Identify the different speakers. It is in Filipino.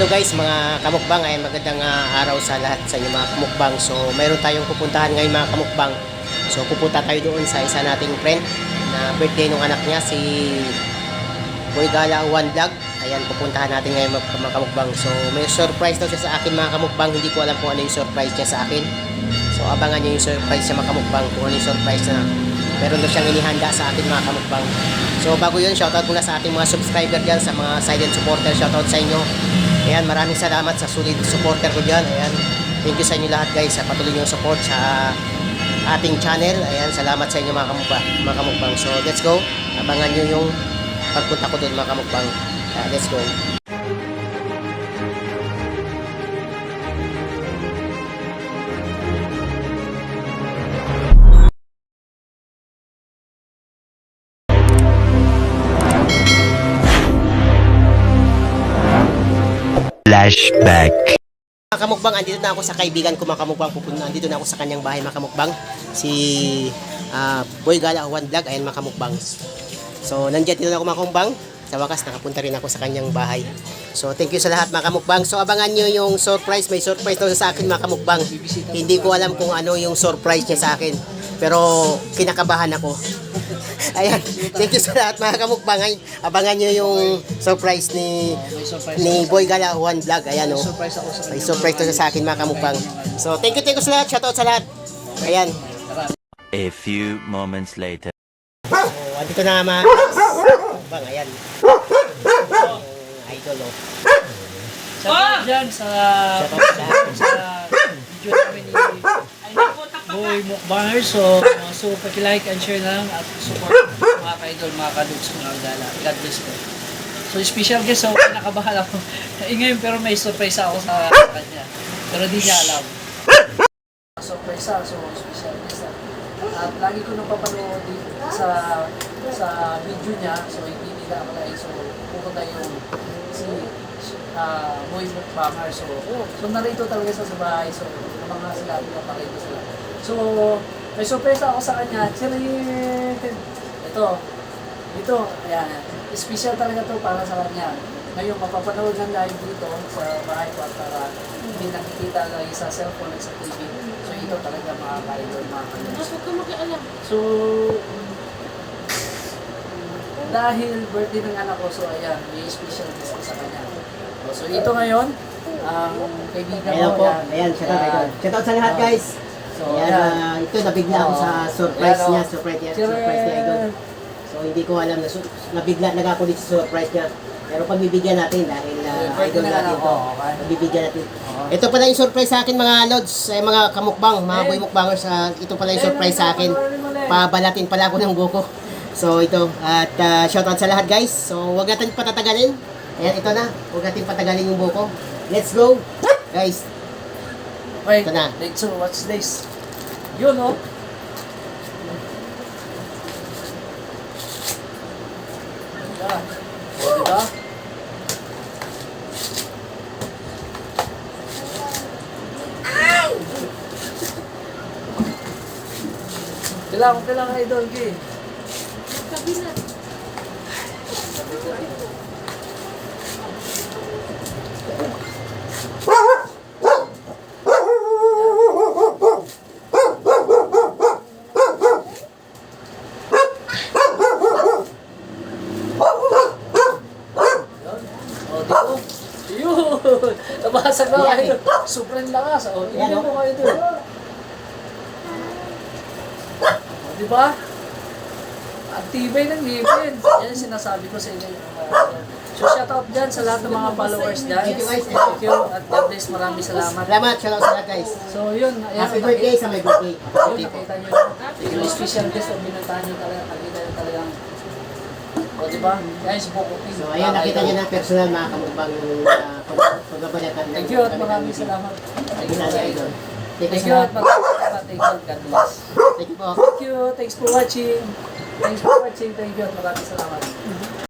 Speaker 1: Hello guys, mga kamukbang. Ay magandang ah, araw sa lahat sa inyo mga kamukbang. So, mayroon tayong pupuntahan ngayon mga kamukbang. So, pupunta tayo doon sa isa nating friend na birthday ng anak niya, si Boy Gala One Vlog. Ayan, pupuntahan natin ngayon mga, mga kamukbang. So, may surprise daw siya sa akin mga kamukbang. Hindi ko alam kung ano yung surprise niya sa akin. So, abangan niyo yung surprise sa mga kamukbang kung ano yung surprise na meron daw siyang inihanda sa atin mga kamukbang. So, bago yun, shoutout muna sa ating mga subscriber dyan, sa mga silent supporter. Shoutout sa inyo. Ayan, maraming salamat sa solid supporter ko dyan. Ayan, thank you sa inyo lahat guys sa patuloy nyo support sa ating channel. Ayan, salamat sa inyo mga kamukbang. Mga kamukbang. So, let's go. Abangan nyo yung pagpunta ko doon mga kamukbang. Ah, let's go.
Speaker 2: Flashback.
Speaker 1: Mga kamukbang, andito na ako sa kaibigan ko mga kamukbang. Pupunta, andito na ako sa kanyang bahay mga kamukbang. Si ah, Boy Gala One Vlog. Ayan mga kamukbang. So, nandiyan dito na ako mga kamukbang. Sa wakas, nakapunta rin ako sa kanyang bahay. So, thank you sa lahat mga kamukbang. So, abangan nyo yung surprise. May surprise daw sa akin mga kamukbang. Hindi ko alam kung ano yung surprise niya sa akin. Pero, kinakabahan ako. Ayan, thank you sa lahat mga kamukbang. Ay, abangan nyo yung surprise ni ni Boy Gala One Vlog. Ayan, oh.
Speaker 3: surprise ako sa
Speaker 1: May surprise to sa akin mga kamukbang. So, thank you, thank you sa lahat. Shoutout sa lahat. Ayan.
Speaker 2: A few moments later.
Speaker 1: So, andito na mga kamukbang. Ayan. Idol, oh.
Speaker 3: Shoutout dyan sa
Speaker 1: Shoutout sa
Speaker 3: sa video namin ni Boy Mukbangers. So, uh, so paki-like and share na lang at support mga ka-idol, mga ka-dudes, mga gala. God bless po. So, special guest, so kinakabahan ako. Ingay, pero may surprise ako sa kanya. Pero di niya alam. Surprise ako, so special guest. ah. At lagi ko nang papanood dito sa sa video niya, so hindi nila ako like, so pupunta yung si uh, Boy Mukbanger. So, so narito talaga sa bahay. So, mga sila, pinapakita sila. So, may surprise ako sa kanya. Chirin! Ito. Ito. Ayan. Special talaga to para sa kanya. Ngayon, mapapanood lang live dito sa bahay ko at para hindi nakikita lagi sa cellphone at sa TV. So, ito talaga mga ka-idol, mga ka So, dahil birthday ng anak ko, so ayan, may special guest ko sa kanya. So, ito ngayon, ang kaibigan
Speaker 1: Ayan
Speaker 3: ko.
Speaker 1: po.
Speaker 3: yan.
Speaker 1: Ayan, shoutout
Speaker 3: Yan.
Speaker 1: idol. Shoutout sa lahat, guys.
Speaker 3: So,
Speaker 1: Ayan, ah, ito, nabigla ako sa
Speaker 3: Oo.
Speaker 1: surprise niya.
Speaker 3: oh.
Speaker 1: Surprise niya. Surprise niya, idol. So, hindi ko alam na nabigla na ako dito sa surprise niya. Pero pagbibigyan natin dahil uh, idol
Speaker 3: na
Speaker 1: natin
Speaker 3: lang
Speaker 1: to.
Speaker 3: ako, okay?
Speaker 1: Pagbibigyan natin. Ito pala yung surprise sa akin mga lods, eh, mga kamukbang, mga boy mukbangers. ah, ito pala yung surprise sa akin. Pabalatin pala ako ng buko. So ito, at uh, shoutout sa lahat guys. So huwag natin patatagalin. Ayan, ito na. Huwag natin patagalin yung buko. Let's go! Guys,
Speaker 3: Wait,
Speaker 1: Ito na.
Speaker 3: wait, so what's this? Yun, oh. Yeah. O, diba? Kailangan, kailangan idol, Gi. O, di ba? Yun! Nabasag na kayo. Sobrang lakas. O,
Speaker 1: oh.
Speaker 3: mo kayo doon. O, di ba? Ang tibay ng ngipin. Yan sinasabi ko sa inyo. So, shout out dyan sa lahat ng mga followers dyan.
Speaker 1: Thank you, guys.
Speaker 3: Thank you. At God bless. Maraming salamat.
Speaker 1: salamat. Shoutout sa lahat guys.
Speaker 3: So, yun.
Speaker 1: Happy birthday sa my birthday.
Speaker 3: Yun, nakita nyo. Yung special guest na binuntahan nyo talaga. Nakita nyo talagang o, di ba? Yan yung Boko King.
Speaker 1: So ayan, nakita niyo na personal mga kamukbang yung uh, pagbabalatan. ng-
Speaker 3: Thank you at maraming salamat.
Speaker 1: Thank you idol. Thank you
Speaker 3: Thank
Speaker 1: sa
Speaker 3: you at maraming salamat. Thank you. God bless.
Speaker 1: Thank you po.
Speaker 3: Thank you. Thanks for watching. Thanks for watching. Thank you at maraming salamat.